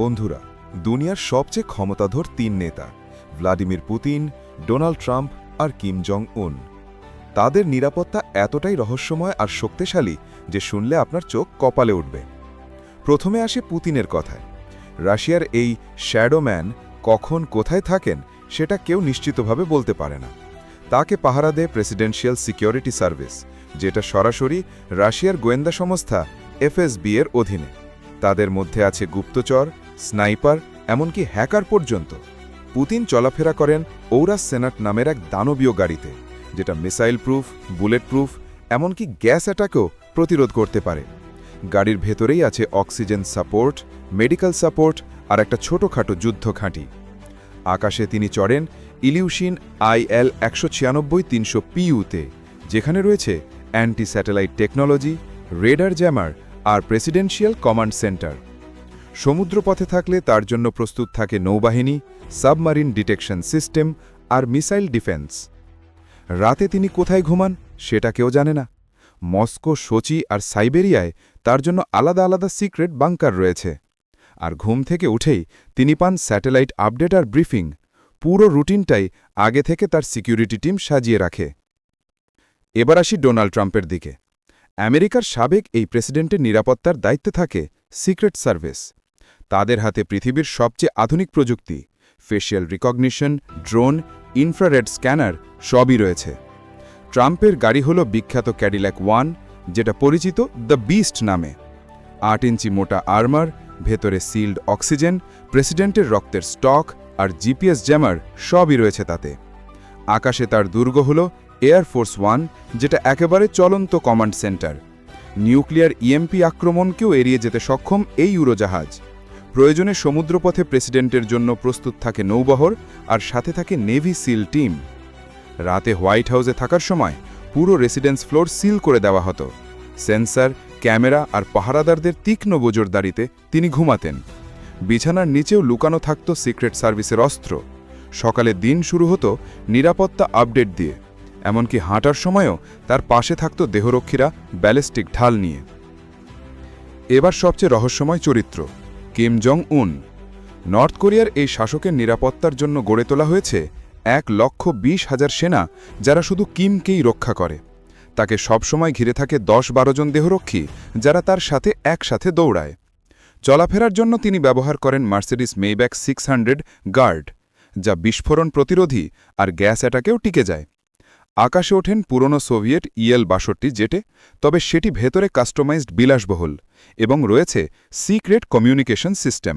বন্ধুরা, দুনিয়ার সবচেয়ে ক্ষমতাধর তিন নেতা, ভ্লাদিমির পুতিন, ডোনাল্ড ট্রাম্প আর কিম জং উন তাদের নিরাপত্তা এতটাই রহস্যময় আর শক্তিশালী যে শুনলে আপনার চোখ কপালে উঠবে। প্রথমে আসে পুতিনের কথায়। রাশিয়ার এই শ্যাডোম্যান কখন কোথায় থাকেন সেটা কেউ নিশ্চিতভাবে বলতে পারে না। তাকে পাহারা দেয় প্রেসিডেন্সিয়াল সিকিউরিটি সার্ভিস, যেটা সরাসরি রাশিয়ার গোয়েন্দা সংস্থা এফএসবি এর অধীনে। তাদের মধ্যে আছে গুপ্তচর স্নাইপার, এমনকি হ্যাকার পর্যন্ত। পুতিন চলাফেরা করেন ঔরাস সেনাট নামের এক দানবীয় গাড়িতে, যেটা মিসাইল প্রুফ, বুলেট প্রুফ, এমনকি গ্যাস অ্যাটাকও প্রতিরোধ করতে পারে। গাড়ির ভেতরেই আছে অক্সিজেন সাপোর্ট, মেডিকেল সাপোর্ট আর একটা ছোটখাটো যুদ্ধ ঘাঁটি আকাশে তিনি চড়েন ইলিউশিন আইএল একশো ছিয়ানব্বই তিনশো পিইউতে যেখানে রয়েছে anti satellite technology, radar jammer আর প্রেসিডেন্সিয়াল কমান্ড সেন্টার। সমুদ্রপথে থাকলে তার জন্য প্রস্তুত থাকে নৌবাহিনী, সাবমারিন ডিটেকশন সিস্টেম আর মিসাইল ডিফেন্স। রাতে তিনি কোথায় ঘুমান সেটা কেউ জানে না। মস্কো, সোচি আর সাইবেরিয়ায় তার জন্য আলাদা আলাদা সিক্রেট বাংকার রয়েছে। আর ঘুম থেকে উঠেই তিনি পান স্যাটেলাইট আপডেট আর ব্রিফিং, পুরো রুটিনটাই আগে থেকে তার সিকিউরিটি টিম সাজিয়ে রাখে। এবার আসি ডোনাল্ড ট্রাম্পের দিকে। আমেরিকার সাবেক এই প্রেসিডেন্টের নিরাপত্তার দায়িত্বে থাকে সিক্রেট সার্ভিস। তাদের হাতে পৃথিবীর সবচেয়ে আধুনিক প্রযুক্তি facial recognition drone infrared scanner সবই রয়েছে। ট্রাম্পের গাড়ি হল বিখ্যাত ক্যাডিল্যাক ওয়ান যেটা পরিচিত দ্য বিস্ট নামে। আট ইঞ্চি মোটা আর্মার ভেতরে সিল্ড অক্সিজেন প্রেসিডেন্টের রক্তের স্টক আর জিপিএস জ্যামার সবই রয়েছে তাতে। আকাশে তার দুর্গ হল এয়ারফোর্স ওয়ান যেটা একেবারে চলন্ত কমান্ড সেন্টার নিউক্লিয়ার ইএমপি আক্রমণকেও এড়িয়ে যেতে সক্ষম এই উড়োজাহাজ। প্রয়োজনে সমুদ্রপথে প্রেসিডেন্টের জন্য প্রস্তুত থাকে নৌবহর আর সাথে থাকে নেভি সিল টিম। রাতে হোয়াইট হাউসে থাকার সময় পুরো রেসিডেন্স ফ্লোর সিল করে দেওয়া হতো। সেন্সার, ক্যামেরা আর পাহারাদারদের তীক্ষ্ণ বোজরদারিতে তিনি ঘুমাতেন। বিছানার নিচেও লুকানো থাকত সিক্রেট সার্ভিসের অস্ত্র। সকালে দিন শুরু হতো নিরাপত্তা আপডেট দিয়ে। এমনকি হাঁটার সময়ও তার পাশে থাকত দেহরক্ষীরা ব্যালিস্টিক ঢাল নিয়ে। এবার সবচেয়ে রহস্যময় চরিত্র। কিম জং উন নর্থ কোরিয়ার এই শাসকের নিরাপত্তার জন্য গড়ে তোলা হয়েছে এক লক্ষ বিশ হাজার সেনা যারা শুধু কিমকেই রক্ষা করে। তাকে সবসময় ঘিরে থাকে দশ বারো জন দেহরক্ষী যারা তার সাথে একসাথে দৌড়ায়। চলাফেরার জন্য তিনি ব্যবহার করেন মার্সিডিস মেইব্যাক সিক্স গার্ড, যা বিস্ফোরণ প্রতিরোধী আর গ্যাস অ্যাটাকেও টিকে যায়। আকাশে ওঠেন পুরনো সোভিয়েট ইএল বাষট্টি জেটে, তবে সেটি ভেতরে কাস্টমাইজড বিলাসবহুল এবং রয়েছে সিক্রেট কমিউনিকেশন সিস্টেম।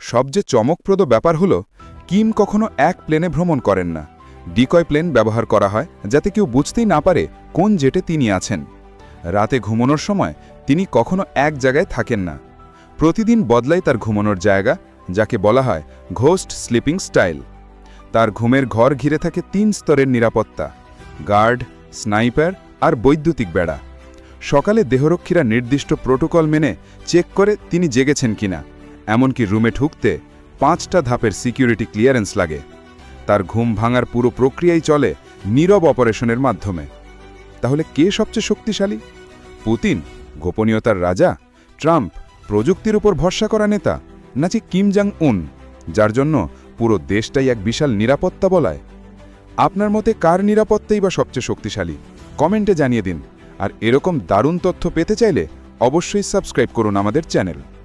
সবচেয়ে চমকপ্রদ ব্যাপার হল, কিম কখনো এক প্লেনে ভ্রমণ করেন না। ডিকয় প্লেন ব্যবহার করা হয় যাতে কেউ বুঝতেই না পারে কোন জেটে তিনি আছেন। রাতে ঘুমানোর সময় তিনি কখনো এক জায়গায় থাকেন না। প্রতিদিন বদলায় তার ঘুমানোর জায়গা, যাকে বলা হয় ঘোস্ট স্লিপিং স্টাইল। তার ঘুমের ঘর ঘিরে থাকে তিন স্তরের নিরাপত্তা। গার্ড, স্নাইপার আর বৈদ্যুতিক বেড়া। সকালে দেহরক্ষীরা নির্দিষ্ট প্রোটোকল মেনে চেক করে তিনি জেগেছেন কিনা। এমনকি রুমে ঢুকতে পাঁচটা ধাপের সিকিউরিটি ক্লিয়ারেন্স লাগে। তার ঘুম ভাঙার পুরো প্রক্রিয়াই চলে নীরব অপারেশনের মাধ্যমে। তাহলে কে সবচেয়ে শক্তিশালী? পুতিন, গোপনীয়তার রাজা, ট্রাম্প, প্রযুক্তির উপর ভরসা করা নেতা, নাকি কিম জাং উন যার জন্য পুরো দেশটাই এক বিশাল নিরাপত্তা বলায়? আপনার মতে কার নিরাপত্তাই বা সবচেয়ে শক্তিশালী? কমেন্টে জানিয়ে দিন। আর এরকম দারুণ তথ্য পেতে চাইলে অবশ্যই সাবস্ক্রাইব করুন আমাদের চ্যানেল।